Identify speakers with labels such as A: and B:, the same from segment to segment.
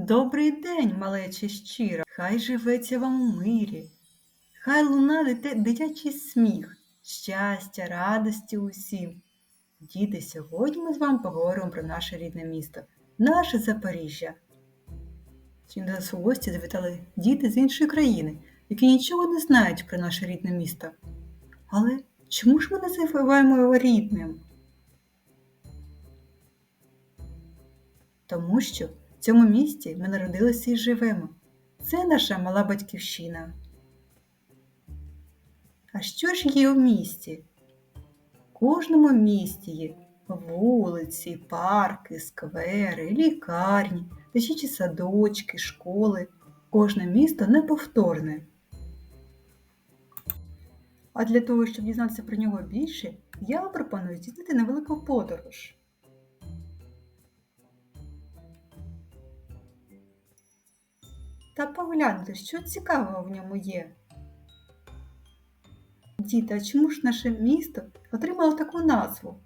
A: Добрий день, малече щиро, хай живеться вам у мирі, хай луна дите дитячий сміх, щастя, радості усім. Діти, сьогодні ми з вами поговоримо про наше рідне місто, наше Запоріжжя. Сьогодні до нас у гості завітали діти з іншої країни, які нічого не знають про наше рідне місто. Але чому ж ми називаємо його рідним? Тому що цьому місті ми народилися і живемо. Це наша мала батьківщина. А що ж є у місті? В кожному місті є вулиці, парки, сквери, лікарні, дитячі садочки, школи. Кожне місто неповторне. А для того, щоб дізнатися про нього більше, я пропоную здійснити невелику подорож. Та поглянути, що цікавого в ньому є. Діти, а чому ж наше місто отримало таку назву?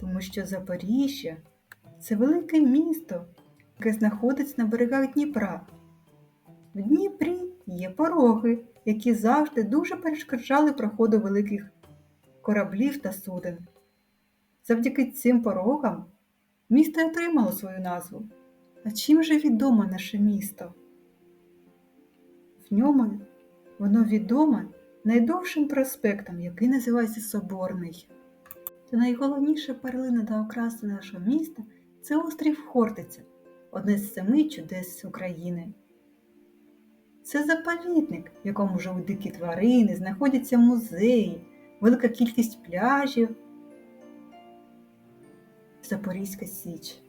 A: Тому що Запоріжжя це велике місто, яке знаходиться на берегах Дніпра. В Дніпрі є пороги, які завжди дуже перешкоджали проходу великих кораблів та суден. Завдяки цим порогам місто отримало свою назву. А чим же відоме наше місто? В ньому воно відоме найдовшим проспектом, який називається Соборний. Та найголовніша перлина та окраса нашого міста це острів Хортиця, одне з семи чудес України. Це заповідник, в якому живуть дикі тварини, знаходяться музеї, велика кількість пляжів. Запорізька Січ.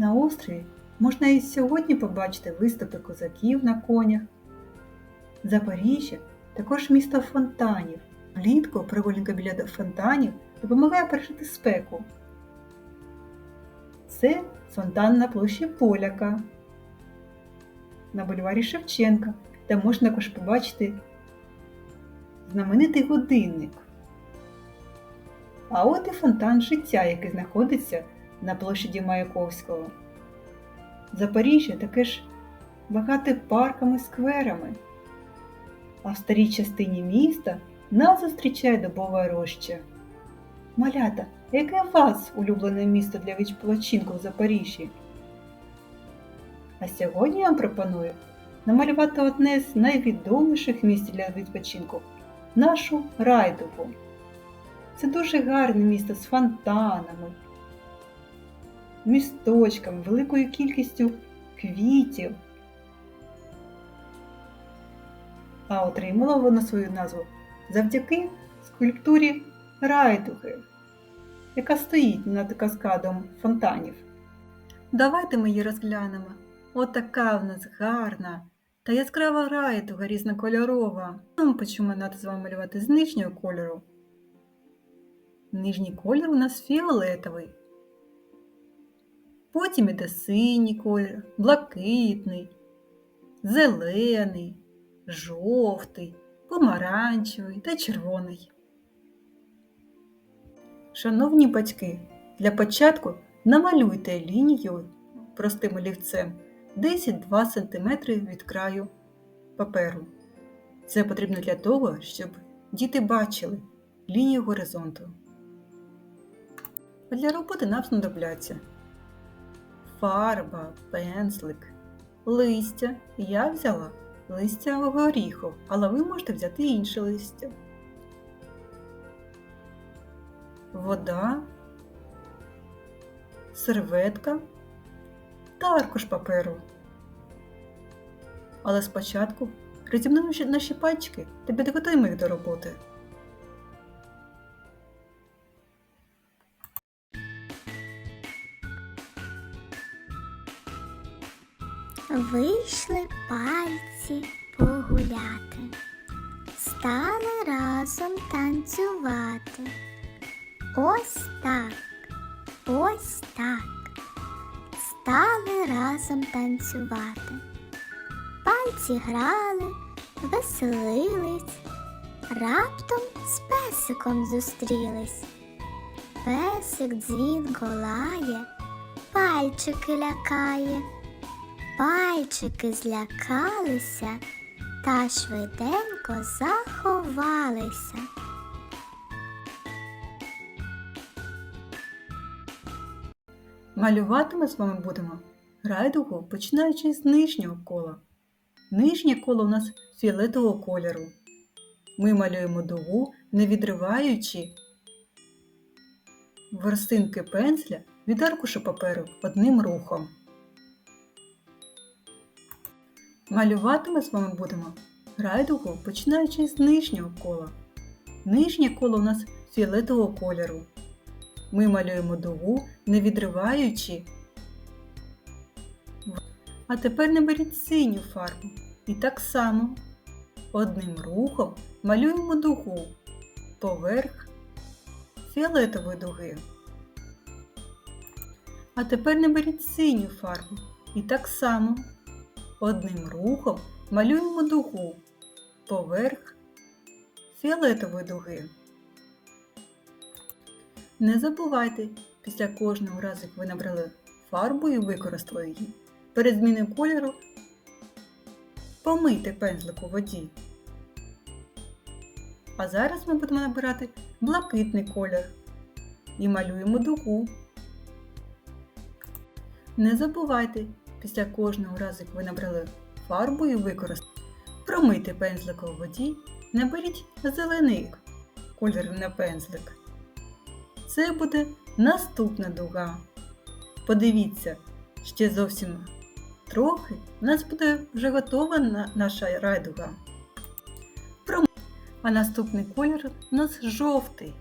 A: На острові можна і сьогодні побачити виступи козаків на конях. Запоріжжя також місто фонтанів. Влітку прогулянка біля фонтанів допомагає пережити спеку. Це фонтан на площі Поляка на бульварі Шевченка, де можна також побачити знаменитий годинник. А от і фонтан життя, який знаходиться на площаді Маяковського. Запоріжжя таке ж багате парками скверами, а в старій частині міста нас зустрічає добова роща. Малята, яке у вас улюблене місто для відпочинку в Запоріжжі? А сьогодні я вам пропоную намалювати одне з найвідоміших місць для відпочинку нашу райдугу. Це дуже гарне місто з фонтанами, місточками, великою кількістю квітів. А отримала вона свою назву завдяки скульптурі райдуги, яка стоїть над каскадом фонтанів. Давайте ми її розглянемо. Отака в нас гарна та яскрава райдуга різнокольорова. Ми почнемо з вами малювати з нижнього кольору. Нижній колір у нас фіолетовий. Потім іде синій колір, блакитний, зелений, жовтий, помаранчевий та червоний. Шановні батьки, для початку намалюйте лінію простим олівцем 10-2 см від краю паперу. Це потрібно для того, щоб діти бачили лінію горизонту. Для роботи нам знадобляться фарба, пензлик, листя. Я взяла листя горіху, але ви можете взяти інше листя. Вода, серветка та аркуш паперу. Але спочатку розімнемо наші пальчики та підготуємо їх до роботи.
B: Вийшли пальці погуляти, стали разом танцювати. Ось так, ось так, стали разом танцювати. Пальці грали, веселились, раптом з песиком зустрілись. Песик дзвінко лає, пальчики лякає. Пальчики злякалися та швиденько заховалися.
A: Малювати ми з вами будемо райдугу, починаючи з нижнього кола. Нижнє коло у нас фіолетового кольору. Ми малюємо дугу, не відриваючи ворсинки пензля від аркушу паперу одним рухом. Малювати ми з вами будемо райдугу, починаючи з нижнього кола. Нижнє коло у нас фіолетового кольору. Ми малюємо дугу, не відриваючи. А тепер наберіть синю фарбу. І так само одним рухом малюємо дугу поверх фіолетової дуги. А тепер наберіть синю фарбу. І так само одним рухом малюємо дугу поверх фіолетової дуги. Не забувайте, після кожного разу, як ви набрали фарбу і використали її, перед зміною кольору помийте пензлик у воді. А зараз ми будемо набирати блакитний колір і малюємо дугу. Не забувайте, після кожного разу, як ви набрали фарбу і використали, промийте пензлик у воді, наберіть зелений колір на пензлик. Це буде наступна дуга. Подивіться, ще зовсім трохи у нас буде вже готова наша райдуга. А наступний колір у нас жовтий.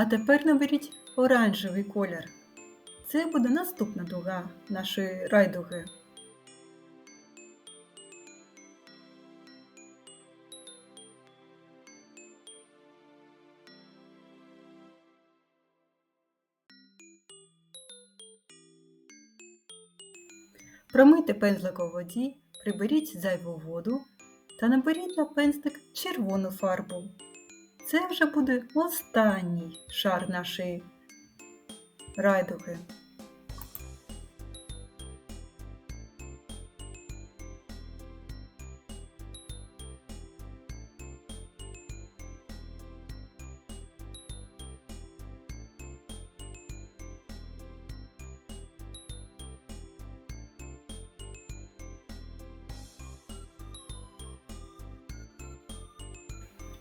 A: А тепер наберіть оранжевий колір. Це буде наступна дуга нашої райдуги. Промийте пензлик у воді, приберіть зайву воду та наберіть на пензлик червону фарбу. Це вже буде останній шар нашої райдуги.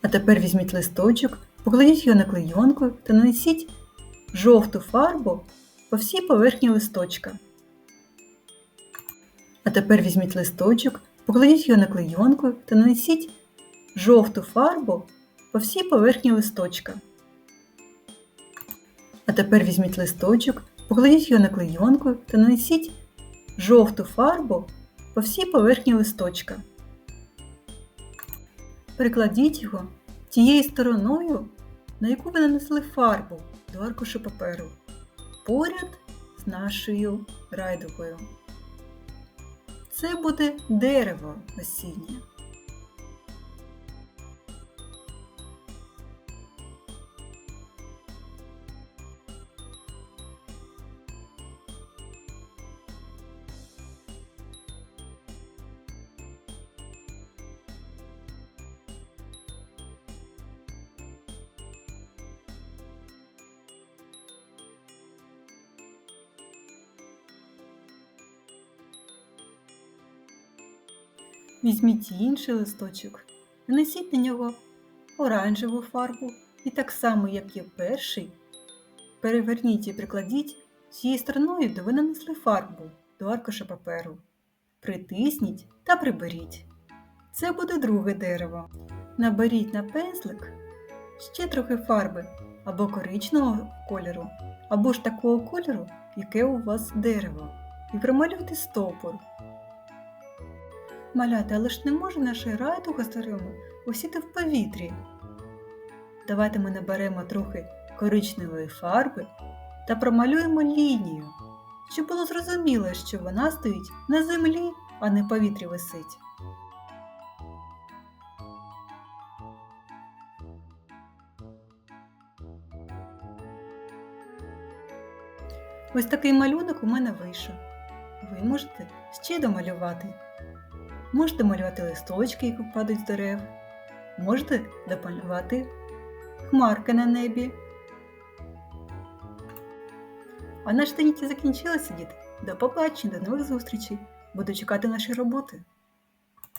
A: Тепер візьміть листочок, покладіть його на клейонку та нанесіть жовту фарбу по всій поверхні листочка. А тепер візьміть листочок, покладіть його на клейонку та нанесіть жовту фарбу по всій поверхні листочка. А тепер візьміть листочок, покладіть його на клейонку та нанесіть жовту фарбу по всій поверхні листочка. Прикладіть його тією стороною, на яку ви нанесли фарбу до аркушу паперу, поряд з нашою райдугою. Це буде дерево осіннє. Візьміть інший листочок, нанесіть на нього оранжеву фарбу і так само, як і перший, переверніть і прикладіть цією стороною, де ви нанесли фарбу до аркуша паперу. Притисніть та приберіть. Це буде друге дерево. Наберіть на пензлик ще трохи фарби або коричневого кольору, або ж такого кольору, яке у вас дерево, і промалюйте стовбур. Маляти, але ж не може наша райдуга старому осіти в повітрі. Давайте ми наберемо трохи коричневої фарби та промалюємо лінію, щоб було зрозуміло, що вона стоїть на землі, а не в повітрі висить. Ось такий малюнок у мене вийшов. Ви можете ще домалювати. Можете малювати листочки, які впадуть з дерев. Можете домалювати хмарки на небі. А наш заняття закінчилося, діти. До побачення, до нових зустрічей. Буду чекати наші роботи.